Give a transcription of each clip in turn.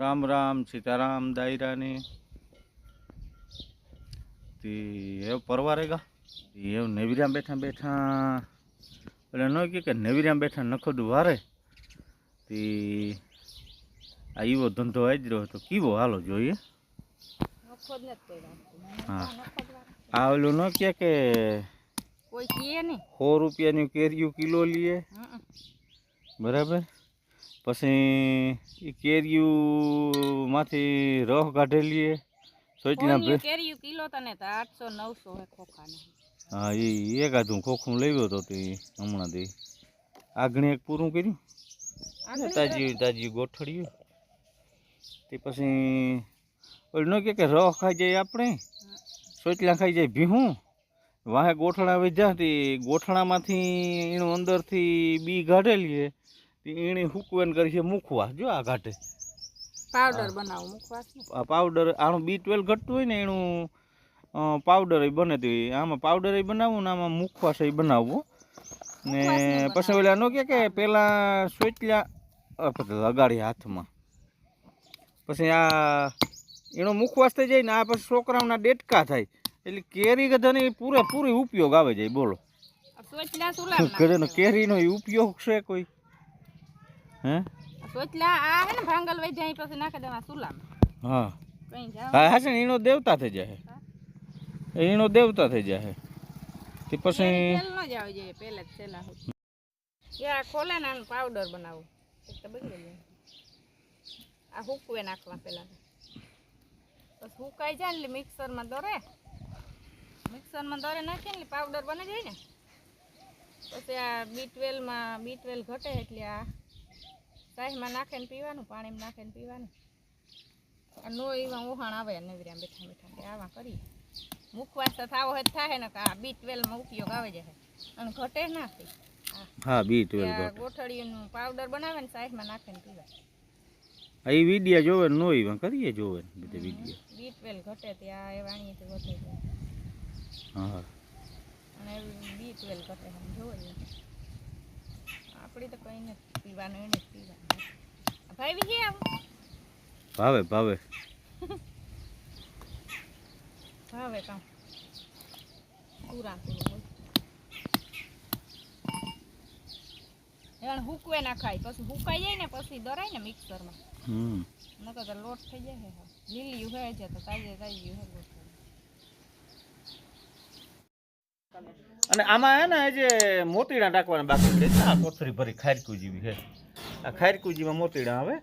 રામ રામ સીતારામ દાયરાની. તે એવ પરવારે ગા એવ નેવીરામ બેઠા બેઠા. એટલે ન કે કે નેવીરામ બેઠા નખોડું વારે. તે આ એવો ધંધો આવી રહ્યો તો કેવો હાલો જોઈએ. હા. આ ઓલું ન કે કે કોઈ કહે નહીં. સો રૂપિયાની કેરીયું કિલો લઈએ બરાબર? પછી એ કેરીઓમાંથી રસ કાઢેલીએ સોચના કેરીઓ કિલો તને તો આઠસો નવસો હે ખોખાને. હા એ એક આધું ખોખું લેવ્યો હતો તે હમણાં તે આગણી એક પૂરું કર્યું. તાજી તાજી ગોઠડ્યું તે પછી ઓલું ન કે કે રસ ખાઈ જાય આપણે સોચલા ખાઈ જાય ભીહું. વાહે ગોઠણા વધ્યા તે ગોઠણામાંથી એનું અંદરથી બી કાઢે લઈએ તે એણે હુકવેન કરી છે મૂકવા જો આ ઘાટે. પાવડર બનાવો આ પાવડર આનું બી ટ્વેલ્વ ઘટતું હોય ને એનું પાવડર બને તે. આમાં પાવડર બનાવવું ને આમાં મુખવાસ બનાવવું. ને પછી ઓલા નો કે કે પેલા સોચલ્યા લગાડી હાથમાં. પછી આ એનો મુખવાસ થઈ જાય ને આ પછી છોકરાઓના ડેટકા થાય. એટલે કેરી ગધાની પૂરેપૂરી ઉપયોગ આવે જાય બોલો. સોચલા કેરીનો ઉપયોગ છે કોઈ? હે? સોચલા આ હે ને ભાંગલ વઈ જાય પછી નાખી દેવા સુલામાં હા. કઈ જાવ? હા હા ને એનો દેવતા થઈ જાય એનો દેવતા થઈ જાય તે પછી તેલ ન જાવ જોઈએ પહેલે જ છેલ્લા સુધી. યા ખોલે ને આનું પાવડર બનાવું. એક તો બગડી જાય આ હુકવે નાખવા પછી હુકાઈ જાય ને મિક્સરમાં દોરે. મિક્સરમાં દોરે નાખીએ ને એટલે પાવડર બની જાય ને. પછી આ બી ટ્વેલ્વમાં બી ટ્વેલ્વ ઘટે એટલે આ ચાયમાં નાખીને પીવાનું પાણીમાં નાખીને પીવાનું. આ નો એવા ઉહાણ આવે નવીરામ બેઠા બેઠા કે આવા કરીએ. મુખવાસ તો થાવો હોય થાય ને કે આ બી ટ્વેલ્વમાં ઉપયોગ આવે છે. અને ઘટે ના થઈ હા બી ગોઠળીનું પાવડર બનાવે ને સાઈડમાં નાખીને પીવાય. એ વિડીયા જોવે ને એવા કરીએ જોવે બધે વીડિયો. બી ટ્વેલ્વ ઘટે ત્યાં એ વાણીએથી વધે જાય હા. અને બી ટ્વેલ્વ ઘટે જોવે આપણી તો કંઈ નથી. પીવાનું એને પીવાનું. ભાઈ વિજય આવો ભાવે ભાવે. ભાવે કામ. પૂરા પૂરું હુકવે ના ખાય. પછી હુકાઈ જાય ને પછી દરાય ને મિક્સરમાં હમ. નકર લોટ થઈ જાય હે લીલી હોય છે તો તાજે તાજી હોય લોટ. અને આમાં હે ને જે મોતીડા નાખવાના બાકી છે આ કોથરી ભરી ખારકુ જેવી છે. આ ખારકુ જેવા મોતીડા આવે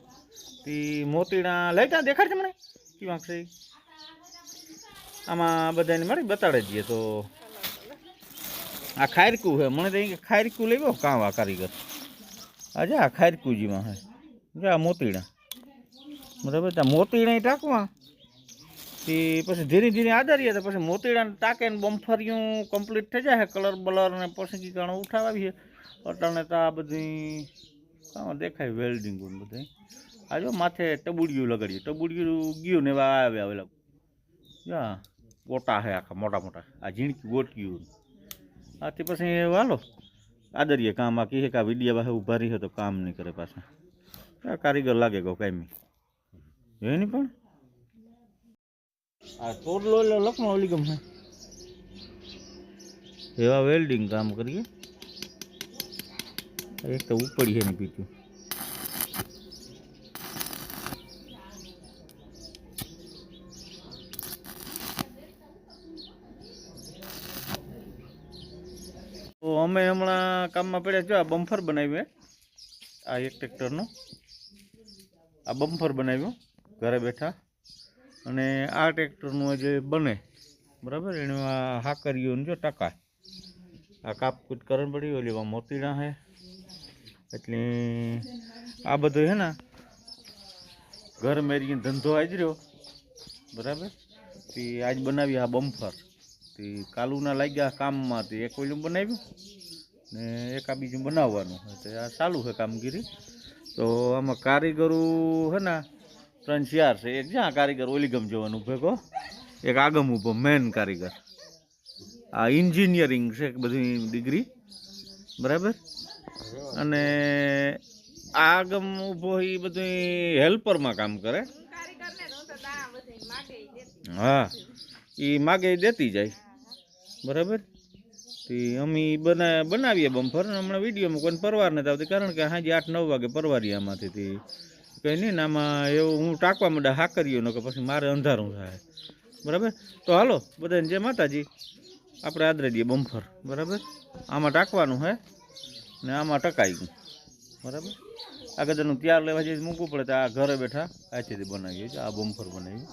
તે મોતીડા લઈ જા દેખાડ છે મને. કેવા છે આમાં બધાને મારી બતાડે જઈએ તો. આ ખારકુ છે, મને તો ખાયરકુ ખારકુ લેવો કાવા કારીગર. આ ખારકુ જેવા છે. જો, આ મોતીડા. બરાબર ત્યાં મોતીડા ટાંકવા તે પછી ધીરે ધીરે આદરીએ તો પછી મોતીડાને ટાકે ને બમ્ફરિયું કમ્પ્લીટ થઈ જાય કલર બલર ને પસંદગી કારણ ઉઠાવીએ અટાણે તો આ બધી કાં દેખાય વેલ્ડિંગ બધી. આ જો માથે ટબુડિયું લગાડીએ. ટબુડિયું ગયું ને એવા આવ્યા આવેલા જા ગોટા હે આખા, મોટા મોટા. આ ઝીણકી ગોટક્યું આથી પછી વાલો આદરીએ કામ આ કહે કે આ વિડીયા પાસે ઊભા રહી તો કામ નહીં કરે પાછા. કારીગર લાગે ગો કાંઈ જોઈ નહીં પણ? આ તોડલો એટલે લખમાં ઓલી ગમે. એવા વેલ્ડિંગ કામ કરીએ. એક તો ઉપડી છે ને પીછું તો અમે હમણાં કામમાં પડ્યા છો આ બમ્ફર બનાવ્યું આ એક ટ્રેક્ટરનું આ બમ્ફર બનાવ્યું, ઘરે બેઠા. અને આ ટ્રેક્ટરનું જે બને, બરાબર? એનું આ હાકરીઓનું જો ટકા આ કાપકૂટ કરણ પડી ઓલી એવા મોતીડા હે. એટલે આ બધું હે ને, ઘર મેરીને ધંધો આજ રહ્યો બરાબર? તે આજ બનાવી આ બમ્ફર. તે કાલુના લાગ્યા કામમાં, તે એક ઓલું બનાવ્યું ને એક આ બીજું બનાવવાનું. એટલે આ ચાલુ છે કામગીરી. તો આમાં કારીગરો હે ને ત્રણ ચાર છે. એક જ્યાં કારીગર ઓલીગમ જવાનું ભેગો. એક આગમ ઊભો મેન કારીગર. આ એન્જિનિયરિંગ છે બધી ડિગ્રી બરાબર? અને આગમ ઊભો એ બધું હેલ્પરમાં કામ કરે. હું એ માગે દેતી જાય. બરાબર? તે અમે બના, બનાવીએ બમ્ફર હમણાં વિડીયોમાં કોઈને પરવાર નથી આવતી, કારણ કે હાજી આઠ નવ વાગે પરવારી આમાંથી કંઈ નહીં આમાં એવું હું ટાંકવા માંડે હા કર્યો ન કે પછી મારે અંધારું થાય. બરાબર? તો હાલો, બધાને જે માતાજી. આપણે આદરે દઈએ બમ્ફર. બરાબર? આમાં ટાંકવાનું હે, ને આમાં ટકાઈ ગયું બરાબર? આ ગદાનું ત્યાર લેવા જઈએ, મૂકવું પડે તો આ ઘરે બેઠા આથી બનાવીએ છીએ. આ બમ્ફર બનાવ્યું.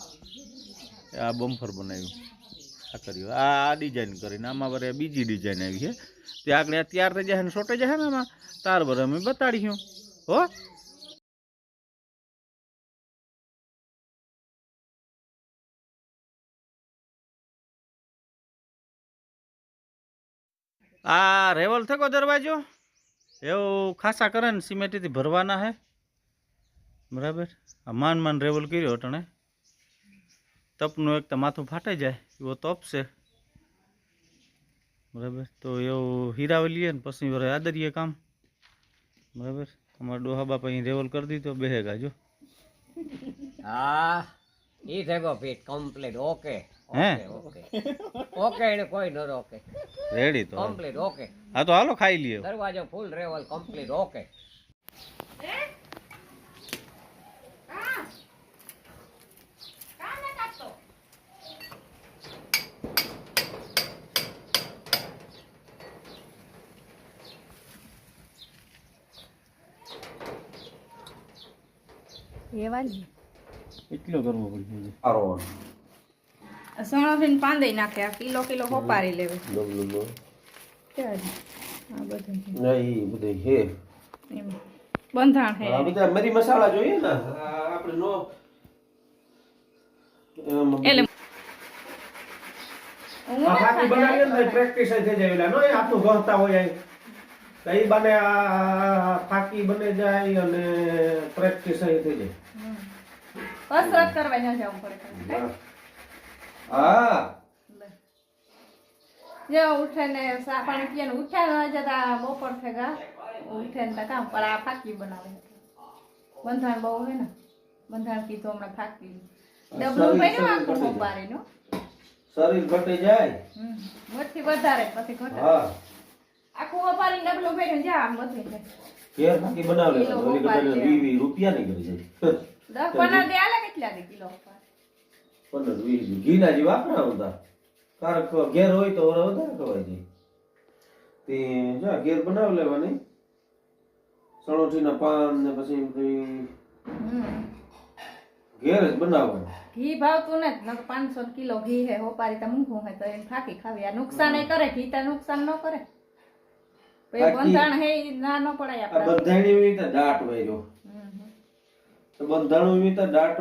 આ બમ્ફર બનાવ્યું. આ કર્યું. આ આ ડિઝાઇન કરીને, આમાં વરે બીજી ડિઝાઇન આવી છે. તે આગળ તૈયાર થઈ જાય ને સોટે જાય ને આમાં? તાર વરે અમે બતાડીશું. હો? આ રેવલ થકો દરવાજો? એવું ખાસા કરે ને સિમેન્ટથી ભરવાના હે? બરાબર. આ માન માન રેવલ કર્યો અટણે. તપનું એક તો માથું ફાટી જાય એવો તપ છે બરાબર. તો એવું હીરાવી લઈએ ને પછી વરે આદરીએ કામ. બરાબર. અમારા ડોહા બાપા અહીં રેવલ કરી દીધો બેહેગા જો હા, ઈ થેગો ફીટ કમ્પ્લીટ ઓકે હે? Okay okay. એને કોઈ ન રોકે. રેડી તો. Complete okay. હા તો હાલો ખાઈ લઈએ દરવાજો ફૂલ રેવલ કમ્પ્લીટ ઓકે. એટલો કરવો પડશે સણોફીને પાંદઈ નાખે આ કિલો કિલો હોપારી લેવે. આ બધું એમ. બંધાણ હે બધા મરી મસાલા જોઈએ ને? આપણે નો એટલે હું બનાવીએ ને પ્રેક્ટિસ થઈ જાય નો એ ગહતા હોય અહીં. બને આ ફાકી બને જાય અને પ્રેક્ટિસ થઈ જાય. કસરત કરવા ન જવું પડે. હા. જે ઉઠે ને સા પાણી પીએ ને ઉઠ્યા ન જતા બપોર ફેગા ઉઠે ને કામ પણ આ ફાકી બનાવે બંધાણ બહુ હોય ને. બંધાણ કીધું હમણાં ફાકી. ડબલું પડ્યું આખું નું શરીર ઘટી જાય. મોટી વધારે પછી ઘટે આખું હોપારી ડબલું પડ્યું જા ઘેર ફાકી બનાવ કિલો લેવાનું ઓલી ઉપાડી કદાચ વી વી રૂપિયા નહીં કરી જાય દસ પંદર દે આલે કેટલા દે કિલો પંદર વીસ ઘીના જે વાપરા હતા કારક ઘેર હોય તો ઓલા વધારે ખવાય છે. તે જો ઘેર બનાવી લેવાની. સણોઠીના પાન ને પછી ઘેર જ બનાવવાનું. ઘી ભાવતું ને તો પાંચસો કિલો ઘી હે હોપારી તો મૂંઘું હે તો એને ફાકી ખાવી. આ નુકસાન કરે ઘી તો નુકસાન ન કરે. બંધાણ હે ના ન પડાય આપણે. બંધાણી વિતા દાટ. તો બંધાણું એવી રીતે દાટ